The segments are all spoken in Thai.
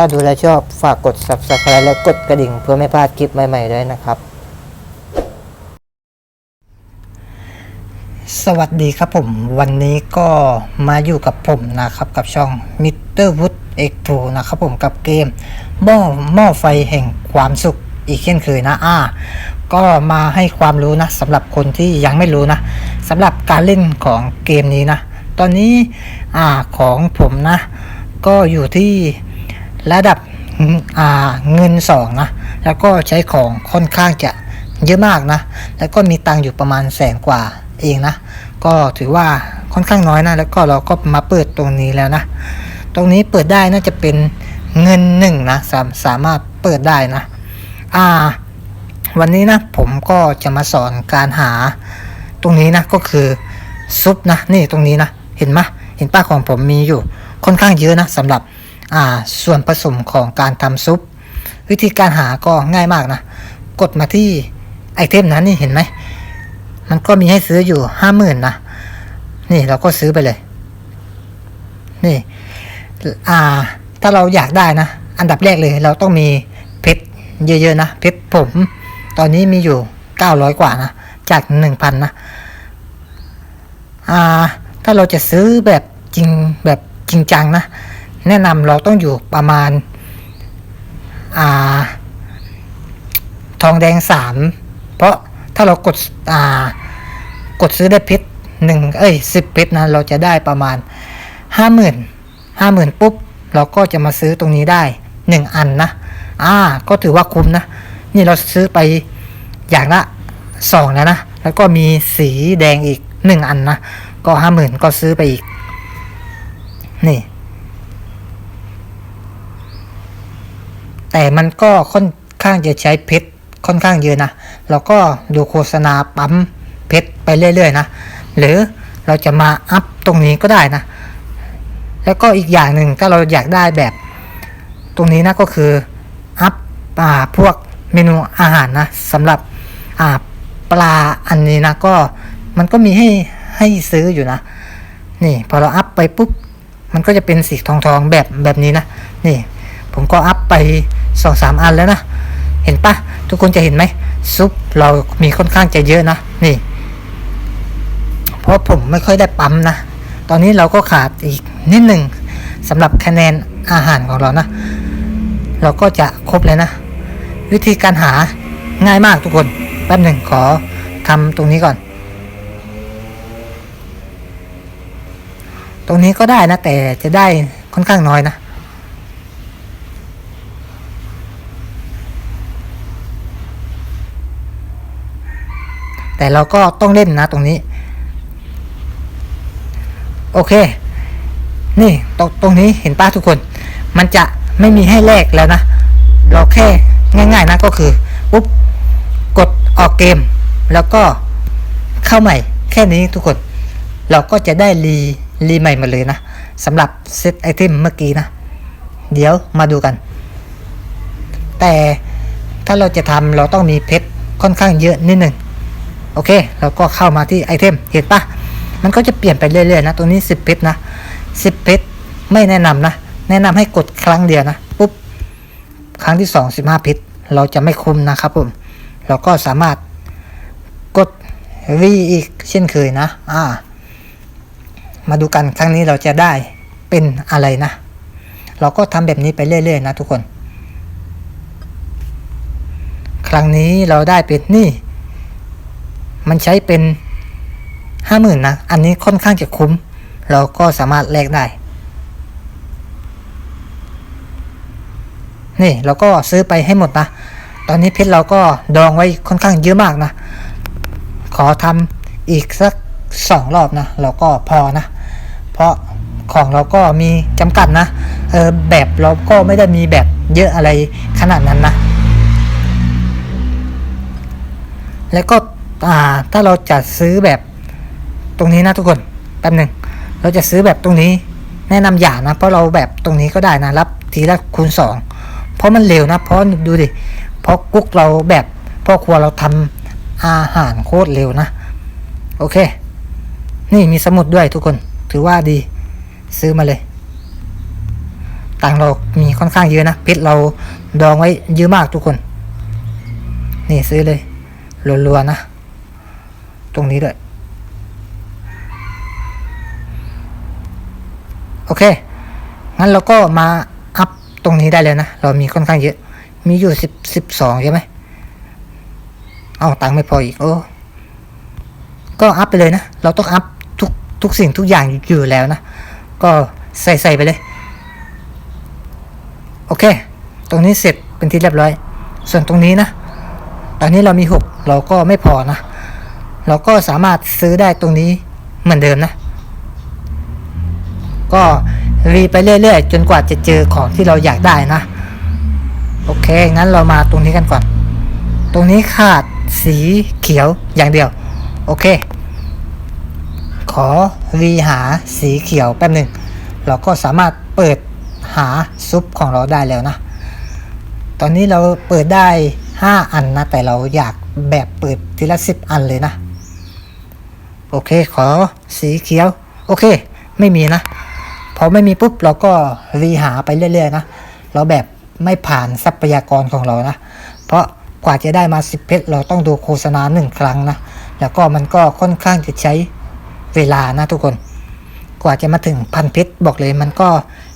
ถ้าดูแลชอบฝากกด subscribe และกดกระดิ่งเพื่อไม่พลาดคลิปใหม่ๆด้วยนะครับ สวัสดีครับผม วันนี้ก็มาอยู่กับผมนะครับกับช่อง Mr. Wood X2 นะครับผมกับเกมหม้อหม้อไฟแห่งความสุขอีกเช่นเคยนะอ่าก็มาให้ความรู้นะสำหรับคนที่ยังไม่รู้นะสำหรับการเล่นของเกมนี้นะ ตอนนี้อ่าของผมนะ ก็อยู่ที่ ระดับเงินสองนะ แล้วก็ใช้ของค่อนข้างจะเยอะมากนะ แล้วก็มีตังค์อยู่ประมาณแสนกว่าเองนะ ก็ถือว่าค่อนข้างน้อยนะ แล้วก็เราก็มาเปิดตรงนี้แล้วนะ ตรงนี้เปิดได้น่าจะเป็นเงินหนึ่งนะสามสามารถเปิดได้นะ อ่า วันนี้นะผมก็จะมาสอนการหาตรงนี้นะก็คือซุปนะ นี่ตรงนี้นะ เห็นไหมเห็นป้าของผมมีอยู่ค่อนข้างเยอะนะสำหรับ ส่วนผสมของการทำซุป วิธีการหาก็ง่ายมากนะ กดมาที่ไอเทมนั้นนี่เห็นไหม มันก็มีให้ซื้ออยู่ห้าหมื่นนะ นี่เราก็ซื้อไปเลย นี่ อ่า ถ้าเราอยากได้นะ อันดับแรกเลยเราต้องมีเพชรเยอะๆนะ เพชรผม ตอนนี้มีอยู่900กว่านะ จาก1,000นะ อ่า ถ้าเราจะซื้อแบบจริงแบบจริงจังนะ แนะนำเราต้องอยู่ประมาณอ่าทองแดง3เพราะถ้าเรากดอ่ากดซื้อได้เพชรหนึ่งเอ้ยสิบเพชรนะเราจะได้ประมาณ50,000 50,000ปุ๊บ เราก็จะมาซื้อตรงนี้ได้1อันนะอ่าก็ถือว่าคุ้มนะ นี่เราซื้อไปอย่างละสองแล้วนะ แล้วก็มีสีแดงอีกหนึ่งอันนะ ก็ห้าหมื่นก็ซื้อไปอีก นี่ แต่มันก็ค่อนข้างจะใช้เพชรค่อนข้างเยอะนะเราก็ดูโฆษณาปั๊มเพชรไปเรื่อยๆนะหรือเราจะมาอัพตรงนี้ก็ได้นะ แล้วก็อีกอย่างหนึ่งถ้าเราอยากได้แบบตรงนี้นะก็คืออัพอ่าพวกเมนูอาหารนะสำหรับอ่าปลาอันนี้นะก็มันก็มีให้ให้ซื้ออยู่นะ นี่พอเราอัพไปปุ๊บมันก็จะเป็นสีทองทองๆแบบแบบนี้นะ นี่ ผมก็อัพไป สองสามอันแล้วนะ เห็นปะทุกคนจะเห็นไหมซุปเรามีค่อนข้างจะเยอะนะนี่ เพราะผมไม่ค่อยได้ปั๊มนะ ตอนนี้เราก็ขาดอีกนิดหนึ่งสำหรับคะแนนอาหารของเรานะ เราก็จะครบเลยนะ วิธีการหาง่ายมากทุกคนแป๊บหนึ่งขอทำตรงนี้ก่อน ตรงนี้ก็ได้นะแต่จะได้ค่อนข้างน้อยนะ แต่เราก็ต้องเล่นนะตรงนี้ โอเค นี่ตรงตรงนี้เห็นป้าทุกคน มันจะไม่มีให้แลกแล้วนะ เราแค่ง่าย ๆนะก็คือปุ๊บกดออกเกม แล้วก็เข้าใหม่ แค่นี้ทุกคน เราก็จะได้รีรีใหม่มาเลยนะสำหรับเซตไอเทมเมื่อกี้นะ เดี๋ยวมาดูกัน แต่ถ้าเราจะทำเราต้องมีเพชรค่อนข้างเยอะนิดหนึ่ง โอเค เราก็เข้ามาที่ไอเทม เห็นปะมันก็จะเปลี่ยนไปเรื่อยๆนะตรงนี้ 10 เพชรนะ 10 เพชรไม่แนะนำนะ แนะนำให้กดครั้งเดียวนะ ปุ๊บ ครั้งที่ 2 15 เพชรเราจะไม่คุ้มนะครับผม เราก็สามารถกดรีอีกเช่นเคยนะ อ่า มาดูกันครั้งนี้เราจะได้เป็นอะไรนะ เราก็ทำแบบนี้ไปเรื่อยๆนะทุกคน ครั้งนี้เราได้เป็นนี่ มันใช้เป็นห้าหมื่นนะ อันนี้ค่อนข้างจะคุ้ม เราก็สามารถแลกได้ นี่เราก็ซื้อไปให้หมดนะ ตอนนี้เพชรเราก็ดองไว้ค่อนข้างเยอะมากนะ ขอทำอีกสักสองรอบนะ เราก็พอนะ เพราะของเราก็มีจำกัดนะ เออแบบเราก็ไม่ได้มีแบบเยอะอะไรขนาดนั้นนะ แล้วก็ ถ้าเราจะซื้อแบบตรงนี้นะทุกคนแป๊บหนึ่งเราจะซื้อแบบตรงนี้ แนะนำอย่านะ เพราะเราแบบตรงนี้ก็ได้นะรับทีละคูณสองเพราะมันเร็วนะ เพราะดูดิเพราะกุ๊กเราแบบพ่อครัวเราทำอาหารโคตรเร็วนะ โอเค นี่มีสมุดด้วยทุกคนถือว่าดีซื้อมาเลยตังเรามีค่อนข้างเยอะนะเพชรเราดองไว้เยอะมากทุกคน นี่ซื้อเลยรัวๆนะ ตรงนี้ด้วย โอเค งั้นเราก็มาอัพตรงนี้ได้เลยนะ เรามีค่อนข้างเยอะ มีอยู่สิบสิบสองใช่ไหม เอาตังค์ไม่พออีกโอ้ ก็อัพไปเลยนะ เราต้องอัพทุกทุกสิ่งทุกอย่างอยู่แล้วนะ ก็ใส่ใส่ไปเลย โอเค ตรงนี้เสร็จเป็นที่เรียบร้อย ส่วนตรงนี้นะ ตอนนี้เรามีหกเราก็ไม่พอนะ เราก็สามารถซื้อได้ตรงนี้เหมือนเดิมนะ ก็รีไปเรื่อยๆ จนกว่าจะเจอของที่เราอยากได้นะ โอเค งั้นเรามาตรงนี้กันก่อน ตรงนี้ขาดสีเขียวอย่างเดียว โอเค ขอรีหาสีเขียวแป๊บหนึ่ง เราก็สามารถเปิดหาซุปของเราได้แล้วนะ ตอนนี้เราเปิดได้ 5 อันนะ แต่เราอยากแบบเปิดทีละ 10 อันเลยนะ โอเค ขอสีเขียว โอเค ไม่มีนะ พอไม่มีปุ๊บเราก็รีหาไปเรื่อยๆนะ เราแบบไม่ผ่านทรัพยากรของเรานะ เพราะกว่าจะได้มา10เพชรเราต้องดูโฆษณาหนึ่งครั้งนะ แล้วก็มันก็ค่อนข้างจะใช้เวลานะทุกคน กว่าจะมาถึงพันเพชรบอกเลยมันก็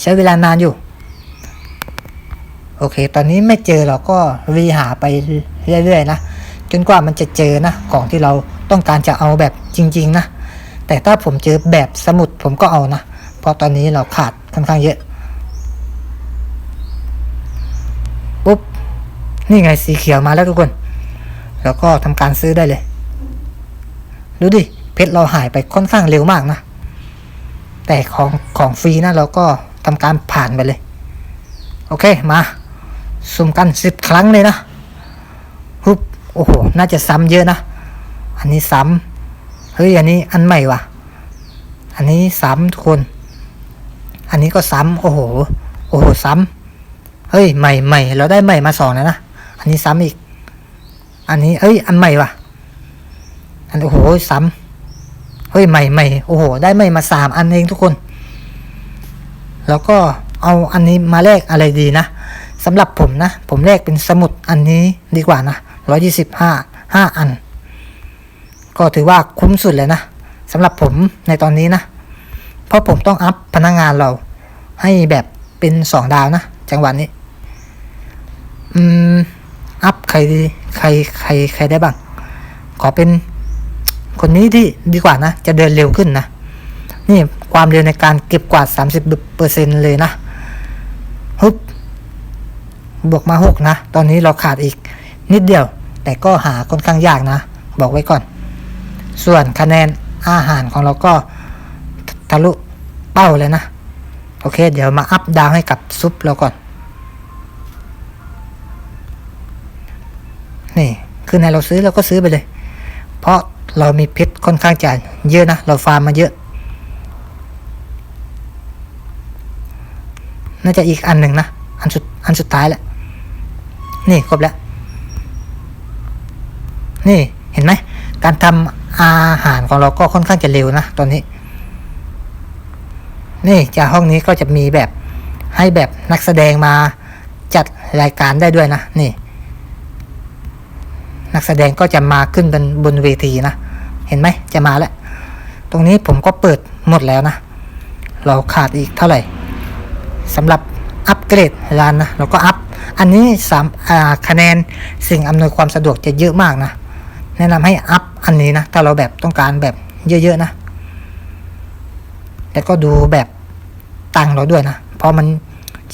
ใช้เวลานานอยู่ โอเค ตอนนี้ไม่เจอเราก็รีหาไปเรื่อยๆนะ จนกว่ามันจะเจอนะ ของที่เรา ต้องการจะเอาแบบจริง ๆ นะ แต่ถ้าผมเจอแบบสมุดผมก็เอานะ เพราะตอนนี้เราขาดค่อนข้างเยอะปุ๊บนี่ไงสีเขียวมาแล้วทุกคน แล้วก็ทำการซื้อได้เลย ดูดิ เพชรเราหายไปค่อนข้างเร็วมากนะ แต่ของของฟรีนะเราก็ทำการผ่านไปเลย โอเคมาสุ่มกันสิบครั้งเลยนะฮึบโอ้โห น่าจะซ้ำเยอะนะ อันนี้ซ้ำเฮ้ยอันนี้อันใหม่วะอันนี้ซ้ำทุกคน อันนี้ก็ซ้ำโอ้โห โอ้โหซ้ำเฮ้ยใหม่ใหม่เราได้ใหม่มาสองแล้วนะอันนี้ซ้ำอีก อันนี้เอ้ย อันใหม่วะอันโอ้โหซ้ำเฮ้ยใหม่ใหม่โอ้โห ได้ใหม่มาสามอันเองทุกคน แล้วก็เอาอันนี้มาแลกอะไรดีนะสำหรับผมนะ ผมแลกเป็นสมุดอันนี้ดีกว่านะร้อยยี่สิบห้าห้าอัน ก็ถือว่าคุ้มสุดเลยนะสำหรับผมในตอนนี้นะ เพราะผมต้องอัพพนักงงานเรา ให้แบบเป็นสองดาวนะ จังหวะนี้ อืม อัพใครใครใครใครได้บ้าง ขอเป็นคนนี้ที่ดีกว่านะ จะเดินเร็วขึ้นนะ นี่ความเร็วในการเก็บกวาด 30เปอร์เซ็นเลยนะฮึบบวกมาหกนะ ตอนนี้เราขาดอีกนิดเดียว แต่ก็หาค่อนข้างยากนะ บอกไว้ก่อน ส่วนคะแนนอาหารของเราก็ทะลุเป้าเลยนะ โอเค เดี๋ยวมาอัพดาวให้กับซุปเราก่อน นี่ คือในเราซื้อเราก็ซื้อไปเลย เพราะเรามีเพชรค่อนข้างจะเยอะนะ เราฟาร์มมาเยอะ น่าจะอีกอันหนึ่งนะ อันสุด อันสุดท้ายแหละ นี่ครบแล้ว นี่ เห็นไหม การทำ อาหารของเราก็ค่อนข้างจะเร็วนะตอนนี้ นี่จากห้องนี้ก็จะมีแบบให้แบบนักแสดงมาจัดรายการได้ด้วยนะนี่ นักแสดงก็จะมาขึ้นบนบนเวทีนะ เห็นไหมจะมาแล้ว ตรงนี้ผมก็เปิดหมดแล้วนะ เราขาดอีกเท่าไหร่สำหรับอัปเกรดร้านนะเราก็อัพ อันนี้สามคะแนนสิ่งอำนวยความสะดวกจะเยอะมากนะ แนะนำให้อัพอันนี้นะ ถ้าเราแบบต้องการแบบเยอะๆนะ แล้วก็ดูแบบตังเราด้วยนะ เพราะมัน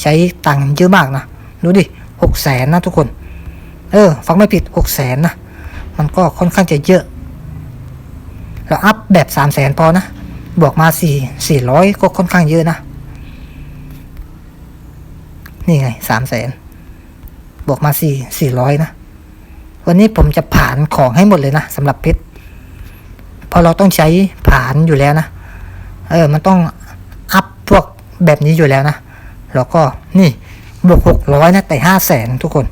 ใช้ตังเยอะมากนะ ดูดิหกแสนนะทุกคน เออ ฟังไม่ผิดหกแสนนะ มันก็ค่อนข้างจะเยอะ เราอัพแบบสามแสนพอนะ บวกมาสี่สี่ร้อยก็ค่อนข้างเยอะนะ นี่ไงสามแสนบวกมาสี่สี่ร้อยนะ วันนี้ผมจะผ่านของให้หมดเลยนะสำหรับเพชรเพราะเราต้องใช้ผ่านอยู่แล้วนะ เออ มันต้องอัพพวกแบบนี้อยู่แล้วนะ แล้วก็นี่บวกหกร้อยนะ แต่ห้าแสนทุกคน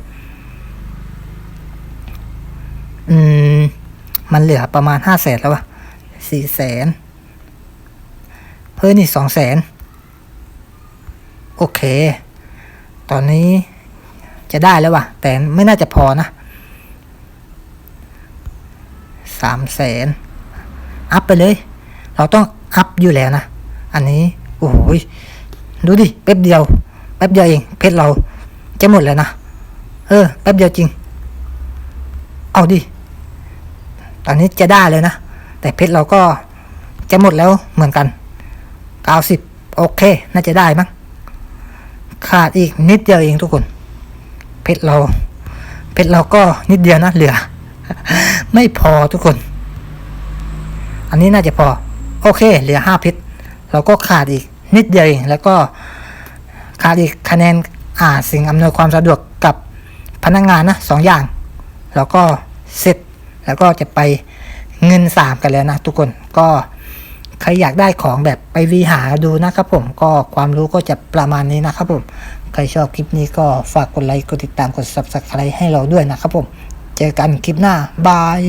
อืม มันเหลือประมาณห้าแสนแล้ววะสี่แสน เพิ่มนี่สองแสน โอเค ตอนนี้จะได้แล้วว่ะแต่ไม่น่าจะพอนะ สามแสนอัพไปเลย เราต้องอัพอยู่แล้วนะ อันนี้ โอ้ยดูดิ แป๊บเดียว แป๊บเดียวเอง เพชรเราจะหมดแล้วนะ เออ แป๊บเดียวจริง เอาดิ ตอนนี้จะได้เลยนะ แต่เพชรเราก็จะหมดแล้วเหมือนกัน90โอเค น่าจะได้มั้ง ขาดอีกนิดเดียวเองทุกคน เพชรเรา เพชรเราก็นิดเดียวนะ เหลือ ไม่พอทุกคน อันนี้น่าจะพอ โอเค เหลือห้าพชรเราก็ขาดอีกนิดเดียวเอง แล้วก็ขาดอีกคะแนนอ่าสิ่งอำนวยความสะดวกกับพนักงงานนะสองอย่าง แล้วก็เสร็จแล้วก็จะไปเงินสามกันแล้วนะ ทุกคนก็ใครอยากได้ของแบบไปวีหาดูนะครับผมก็ความรู้ก็จะประมาณนี้นะครับผม ใครชอบคลิปนี้ก็ฝากกดไลค์กดติดตามกด subscribe ให้เราด้วยนะครับผม เจอกันคลิปหน้า บาย